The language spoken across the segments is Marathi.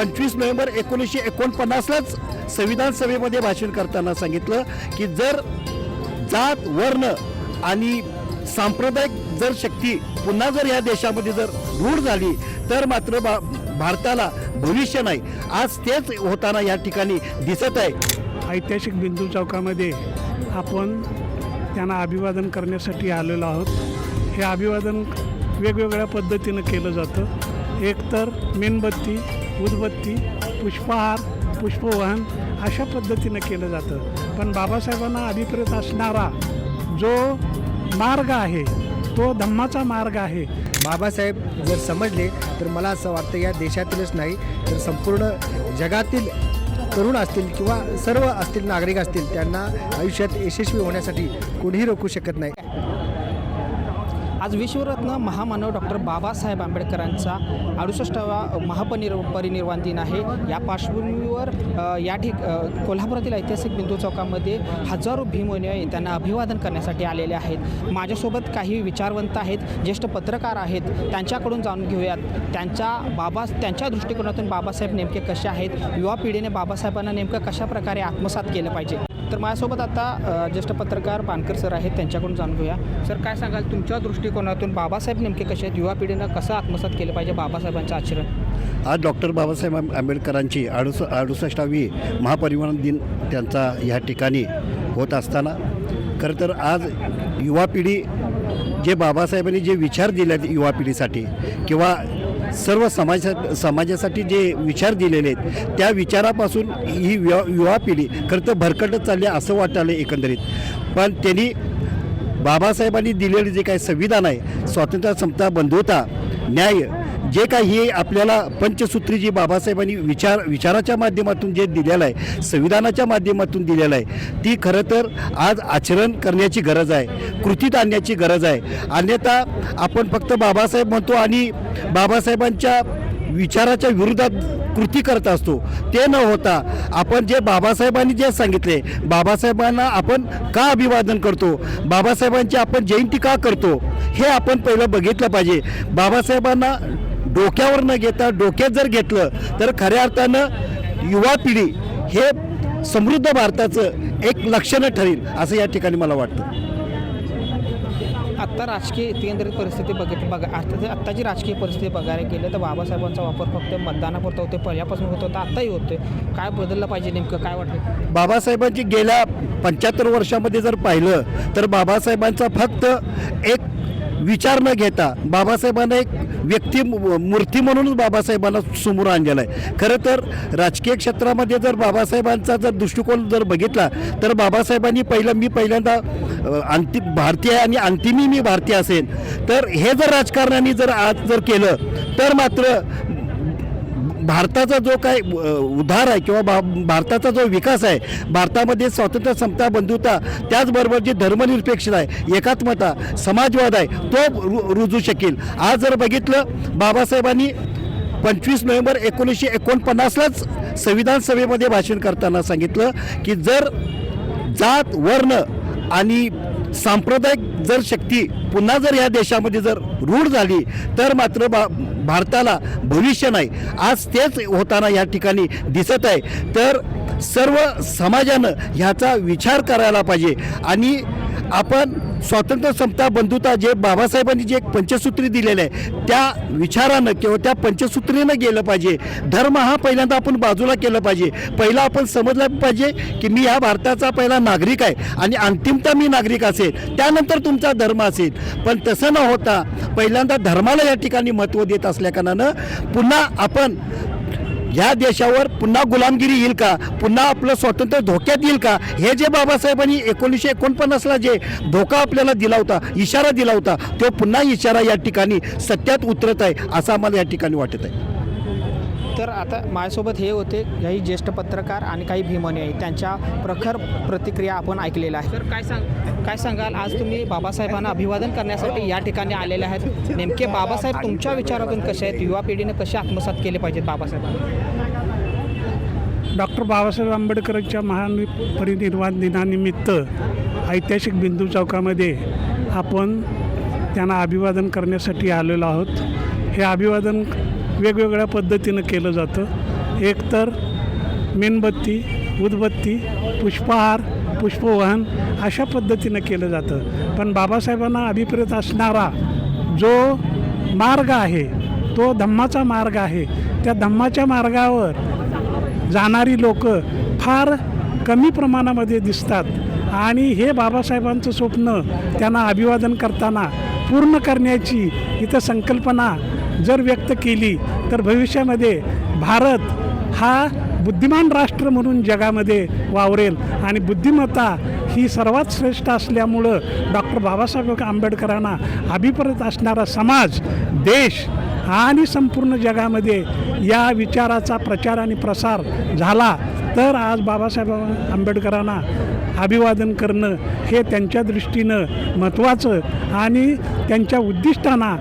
पंचवीस नोव्हेंबर एकोणीसशे एकोणपन्नासलाच संविधान सभेमध्ये भाषण करताना सांगितलं की जर जात वर्ण आणि सांप्रदायिक जर शक्ती पुन्हा जर या देशामध्ये जर रूढ झाली तर मात्र बा भारताला भविष्य नाही. आज तेच होताना या ठिकाणी दिसत आहे. ऐतिहासिक बिंदू चौकामध्ये आपण त्यांना अभिवादन करण्यासाठी आलेलो आहोत. हे अभिवादन वेगवेगळ्या पद्धतीनं केलं जातं. एकतर मेणबत्ती उदबत्ती पुष्पहार पुष्पवहन अशा पद्धतीनं केलं जातं. पण बाबासाहेबांना अभिप्रेत असणारा जो मार्ग आहे तो धम्माचा मार्ग आहे. बाबासाहेब जर समजले तर मला असं वाटतं या देशातीलच नाही तर संपूर्ण जगातील तरुण असतील किंवा सर्व असतील नागरिक असतील त्यांना आयुष्यात यशस्वी होण्यासाठी कोणीही रोखू शकत नाही. आज विश्वरत्न महामानव डॉक्टर बाबासाहेब आंबेडकरांचा अडुसष्टावा महापरिनिर परिनिर्वाण दिन आहे. या पार्श्वभूमीवर या ठिक कोल्हापुरातील ऐतिहासिक बिंदू चौकामध्ये हजारो भीमोन्य त्यांना अभिवादन करण्यासाठी आलेले आहेत. माझ्यासोबत काही विचारवंत आहेत ज्येष्ठ पत्रकार आहेत. त्यांच्याकडून जाणून घेऊयात. त्यांच्या बाबा त्यांच्या दृष्टिकोनातून बाबासाहेब नेमके कसे आहेत? युवा पिढीने बाबासाहेबांना नेमकं कशा प्रकारे आत्मसात केलं पाहिजे? तर माझ्यासोबत आता ज्येष्ठ पत्रकार पानकर सर आहेत त्यांच्याकडून जाणून घेऊया. सर काय सांगाल? तुमच्या दृष्टिकोनातून बाबासाहेब नेमके कसे आहेत? युवा पिढीनं कसं आत्मसात केलं पाहिजे बाबासाहेबांचं आचरण? आज डॉक्टर बाबासाहेब आंबेडकरांची अडुस अडुसष्टावी महापरिवहन दिन त्यांचा ह्या ठिकाणी होत असताना. खरं तर आज युवा पिढी जे बाबासाहेबांनी जे विचार दिले आहेत युवा पिढीसाठी किंवा सर्व समाज समाजासाठी जे विचार दिलेले आहेत त्या विचारापासून ही युवा युवा पिढी खरं तर भरकटत चालली आहे असं वाटायलं एकंदरीत. पण त्यांनी बाबासाहेबांनी दिलेले जे काही संविधान आहे स्वातंत्र्य समता बंधुता न्याय जे काही हे आपल्याला पंचसूत्री जी बाबासाहेबांनी विचार विचाराच्या माध्यमातून जे दिलेलं आहे संविधानाच्या माध्यमातून दिलेलं आहे ती खरं तर आज आचरण करण्याची गरज आहे कृतीत आणण्याची गरज आहे. अन्यथा आपण फक्त बाबासाहेब म्हणतो आणि बाबासाहेबांच्या विचाराच्या विरोधात कृती करत असतो. ते न होता आपण जे बाबासाहेबांनी जे सांगितले बाबासाहेबांना आपण का अभिवादन करतो? बाबासाहेबांची आपण जयंती का करतो? हे आपण पहिलं बघितलं पाहिजे. बाबासाहेबांना डोक्यावर न घेता डोक्यात जर घेतलं तर खऱ्या अर्थानं युवा पिढी हे समृद्ध भारताचं एक लक्षणं ठरेल असं या ठिकाणी मला वाटतं. आत्ता राजकीय केंद्रित परिस्थिती बघित बघा आता आत्ताची राजकीय परिस्थिती बघायला गेलं तर बाबासाहेबांचा वापर फक्त मतदानापुरता होते पहिल्यापासून होत होता आत्ताही होते काय बदललं पाहिजे नेमकं काय वाटतं? बाबासाहेबांची गेल्या पंच्याहत्तर वर्षामध्ये जर पाहिलं तर बाबासाहेबांचा फक्त एक विचार न घेता बाबासाहेबांना एक व्यक्ती मूर्ती म्हणूनच बाबासाहेबांना समोर आणलेला आहे. खरं तर राजकीय क्षेत्रामध्ये जर बाबासाहेबांचा जर दृष्टिकोन जर बघितला तर बाबासाहेबांनी पहिलं मी पहिल्यांदा अंतिम भारतीय आहे आणि अंतिमी मी भारतीय असेल तर हे जर राजकारणाने जर आज जर केलं तर मात्र भारताचा जो काय उद्धार आहे किंवा भा भारताचा जो विकास आहे भारतामध्ये स्वातंत्र्य समता बंधुता त्याचबरोबर जे धर्मनिरपेक्षता आहे एकात्मता समाजवाद आहे तो रु रुजू शकेल. आज जर बघितलं बाबासाहेबांनी पंचवीस नोव्हेंबर एकोणीसशे एकोणपन्नासलाच संविधान सभेमध्ये भाषण करताना सांगितलं की जर जात वर्ण आणि सांप्रदायिक जर शक्ती पुन्हा जर या देशामध्ये जर रूढ झाली तर मात्र बा भारताला भविष्य नाही. आज तेच होताना या ठिकाणी दिसत आहे. तर सर्व समाजानं ह्याचा विचार करायला पाहिजे. आणि आपण स्वातंत्र्य समता बंधुता जे बाबासाहेबांनी जे एक पंचसूत्री दिलेलं आहे त्या विचारानं किंवा त्या पंचसूत्रीनं गेलं पाहिजे. धर्म हा पहिल्यांदा आपण बाजूला केलं पाहिजे. पहिला आपण समजलं पाहिजे की मी ह्या भारताचा पहिला नागरिक आहे आणि अंतिमता मी नागरिक असेल. त्यानंतर तुमचा धर्म असेल. पण तसं न होता पहिल्यांदा धर्माला या ठिकाणी महत्त्व देत असल्याकारणानं पुन्हा आपण या देशावर पुन्हा गुलामगिरी येईल का? पुन्हा आपलं स्वातंत्र्य धोक्यात येईल का? हे जे बाबासाहेबांनी एकोणीसशे एकोणपन्नासला जे धोका आपल्याला दिला होता इशारा दिला होता तो पुन्हा इशारा या ठिकाणी सत्यात उतरत आहे असं आम्हाला या ठिकाणी वाटत आहे. तर आता माझ्यासोबत हे होते काही ज्येष्ठ पत्रकार आणि काही भीमनुयायी त्यांच्या प्रखर प्रतिक्रिया आपण ऐकलेल्या आहे तर काय सांग काय सांगाल? आज तुम्ही बाबासाहेबांना अभिवादन करण्यासाठी या ठिकाणी आलेले आहेत. नेमके बाबासाहेब तुमच्या विचारातून कसे आहेत? युवा पिढीने कसे आत्मसात केले पाहिजेत बाबासाहेबांना? डॉक्टर बाबासाहेब आंबेडकरांच्या महान परिनिर्वाण दिनानिमित्त ऐतिहासिक बिंदू चौकामध्ये आपण त्यांना अभिवादन करण्यासाठी आलेलो आहोत. हे अभिवादन वेगवेगळ्या पद्धतीनं केलं जातं. एकतर मेणबत्ती उदबत्ती पुष्पहार पुष्पवहन अशा पद्धतीनं केलं जातं. पण बाबासाहेबांना अभिप्रेत असणारा जो मार्ग आहे तो धम्माचा मार्ग आहे. त्या धम्माच्या मार्गावर जाणारी लोक फार कमी प्रमाणामध्ये दिसतात. आणि हे बाबासाहेबांचं स्वप्न त्यांना अभिवादन करताना पूर्ण करण्याची इथं संकल्पना जर व्यक्त केली तर भविष्यामध्ये भारत हा बुद्धिमान राष्ट्र म्हणून जगामध्ये वावरेल. आणि बुद्धिमत्ता ही सर्वात श्रेष्ठ असल्यामुळं डॉक्टर बाबासाहेब आंबेडकरांना अभिप्रेत असणारा समाज देश आणि संपूर्ण जगामध्ये या विचाराचा प्रचार आणि प्रसार झाला तर आज बाबासाहेब आंबेडकरांना अभिवादन करणं हे त्यांच्या दृष्टीनं महत्त्वाचं आणि त्यांच्या उद्दिष्टांना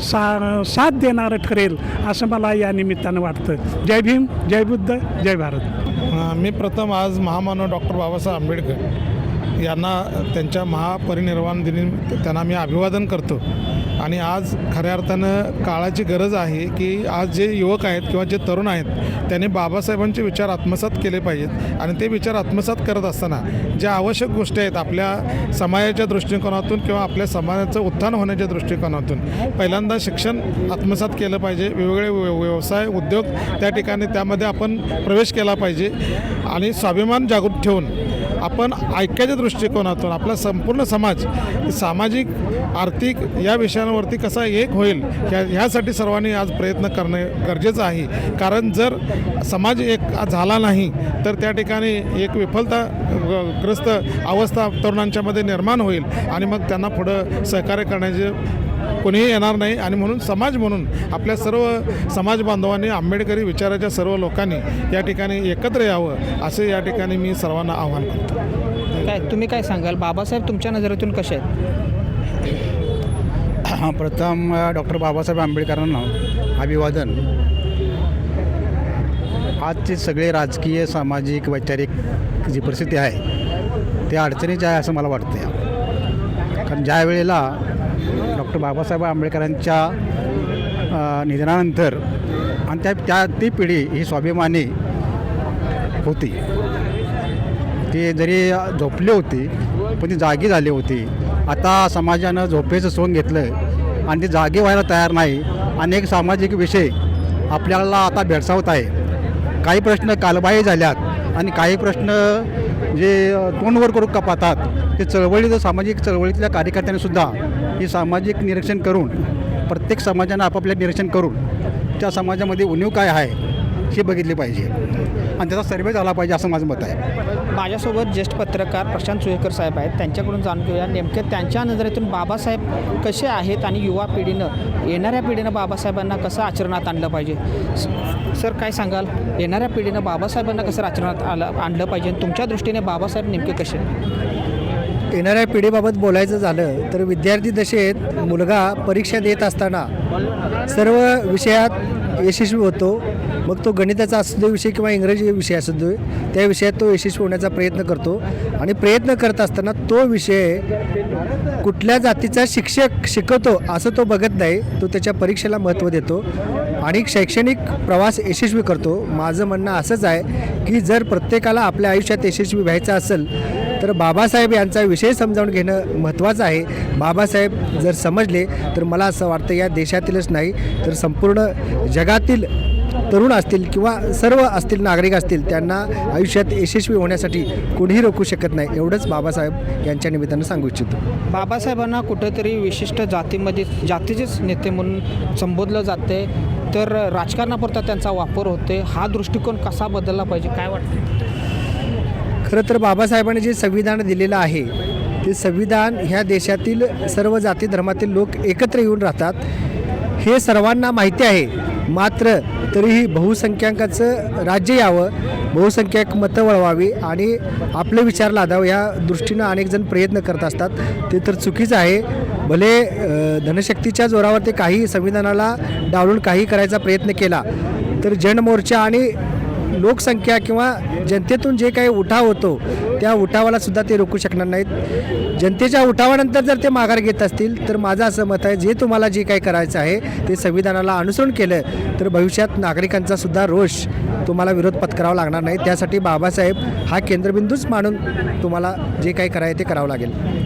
सा साथ देणारं ठरेल असं मला या निमित्तानं वाटतं. जय भीम जय बुद्ध जय भारत. मी प्रथम आज महामानव डॉक्टर बाबासाहेब आंबेडकर यांना त्यांच्या महापरिनिर्वाण दिनी त्यांना मी अभिवादन करतो. आणि आज खऱ्या अर्थानं काळाची गरज आहे की आज जे युवक आहेत किंवा जे तरुण आहेत त्यांनी बाबासाहेबांचे विचार आत्मसात केले पाहिजेत. आणि ते विचार आत्मसात करत असताना ज्या आवश्यक गोष्टी आहेत आपल्या समाजाच्या दृष्टिकोनातून किंवा आपल्या समाजाचं उत्थान होण्याच्या दृष्टिकोनातून पहिल्यांदा शिक्षण आत्मसात केलं पाहिजे. वेगवेगळे व्यवसाय उद्योग त्या ठिकाणी त्यामध्ये आपण प्रवेश केला पाहिजे. आणि स्वाभिमान जागृत ठेवून आपण ऐक्याच्या दृष्टिकोनातून आपला संपूर्ण समाज सामाजिक आर्थिक या विषयांवरती कसा एक होईल ह्या ह्यासाठी सर्वांनी आज प्रयत्न करणे गरजेचं आहे. कारण जर समाज एक झाला नाही तर त्या ठिकाणी एक विफलता ग्रस्त अवस्था तरुणांच्यामध्ये निर्माण होईल आणि मग त्यांना पुढं सहकार्य करण्याचे कोणीही येणार नाही. आणि म्हणून समाज म्हणून आपल्या सर्व समाज बांधवांनी आंबेडकरी विचाराच्या सर्व लोकांनी या ठिकाणी एकत्र यावं असे या ठिकाणी मी सर्वांना आव्हान करतो. काय तुम्ही काय सांगाल? बाबासाहेब तुमच्या नजरेतून कसे आहेत? हां प्रथम डॉक्टर बाबासाहेब आंबेडकरांना अभिवादन. आजचे सगळे राजकीय सामाजिक वैचारिक जी परिस्थिती आहे ते अडचणीची आहे असं मला वाटतं कारण ज्या वेळेला डॉक्टर बाबासाहेब आंबेडकरांच्या निधनानंतर आणि त्या त्या ती पिढी ही स्वाभिमानी होती. ती जरी झोपली होती पण ती जागी झाली होती. आता समाजानं झोपेचं सोन घेतलं आणि ते जागे व्हायला तयार नाही. अनेक सामाजिक विषय आपल्याला आता भेडसावत आहे. काही प्रश्न कालबाह्य झाल्यात आणि काही प्रश्न जे तोंडवर करून कपातात ते चळवळीचं सामाजिक चळवळीतल्या कार्यकर्त्यांनीसुद्धा हे सामाजिक निरीक्षण करून प्रत्येक समाजानं आपापल्या निरीक्षण करून त्या समाजामध्ये उणीव काय आहे हे बघितली पाहिजे. आणि त्याचा सर्वे झाला पाहिजे असं माझं मत आहे. माझ्यासोबत ज्येष्ठ पत्रकार प्रशांत सुळेकर साहेब आहेत. त्यांच्याकडून जाणून घेऊया नेमक्या त्यांच्या नजरेतून बाबासाहेब कसे आहेत आणि युवा पिढीनं येणाऱ्या पिढीनं बाबासाहेबांना कसं आचरणात आणलं पाहिजे? सर काय सांगाल? येणाऱ्या पिढीनं बाबासाहेबांना कसं आचरणात आलं आणलं पाहिजे? आणि तुमच्या दृष्टीने बाबासाहेब नेमके कसे येणाऱ्या पिढीबाबत बोलायचं झालं तर विद्यार्थी दशेत मुलगा परीक्षा देत असताना सर्व विषयात यशस्वी होतो. मग तो गणिताचा असू दे विषय किंवा इंग्रजी विषय असू दे त्या विषयात तो यशस्वी होण्याचा प्रयत्न करतो. आणि प्रयत्न करत असताना तो विषय कुठल्या जातीचा शिक्षक शिकवतो असं तो बघत नाही तो त्याच्या परीक्षेला महत्त्व देतो. आणि शैक्षणिक प्रवास यशस्वी करतो. माझं म्हणणं असंच आहे की जर प्रत्येकाला आपल्या आयुष्यात यशस्वी व्हायचं असेल तर बाबासाहेब यांचा विषय समजावून घेणं महत्त्वाचं आहे. बाबासाहेब जर समजले तर मला असं वाटतं या देशातीलच नाही तर संपूर्ण जगातील तरुण असतील किंवा सर्व असतील नागरिक असतील त्यांना आयुष्यात यशस्वी होण्यासाठी कोणीही रोखू शकत नाही एवढंच बाबासाहेब यांच्या निमित्तानं सांगू इच्छितो. बाबासाहेबांना कुठेतरी विशिष्ट जातीमध्ये जातीचेच नेते म्हणून संबोधलं जाते. तर राजकारणापुरता त्यांचा वापर होते. हा दृष्टिकोन कसा बदलला पाहिजे काय वाटतं? खरं तर बाबासाहेबांनी जे संविधान दिलेलं आहे ते संविधान ह्या देशातील सर्व जाती धर्मातील लोक एकत्र येऊन राहतात. हे सर्वांना माहिती आहे. मात्र तरीही बहुसंख्याकाचं राज्य यावं बहुसंख्याक मतं वळवावी आणि आपले विचार लादावं या दृष्टीनं अनेकजण प्रयत्न करत असतात. ते तर चुकीचं आहे. भले धनशक्तीच्या जोरावर ते काही संविधानाला डावलून काही करायचा प्रयत्न केला तर जनमोर्चा आणि लोकसंख्या किंवा जनतेतून जे काही उठाव होतो त्या उठावाला सुद्धा ते रोखू शकणार नाहीत. जनतेच्या उठावानंतर जर ते माघार घेत असतील तर माझं असं मत आहे जे तुम्हाला जे काही करायचं आहे ते संविधानाला अनुसरण केलं तर भविष्यात नागरिकांचा सुद्धा रोष तुम्हाला विरोध पत्करावा लागणार नाही. त्यासाठी बाबासाहेब हा केंद्रबिंदूच मानून तुम्हाला जे काही करायचं ते करावं लागेल.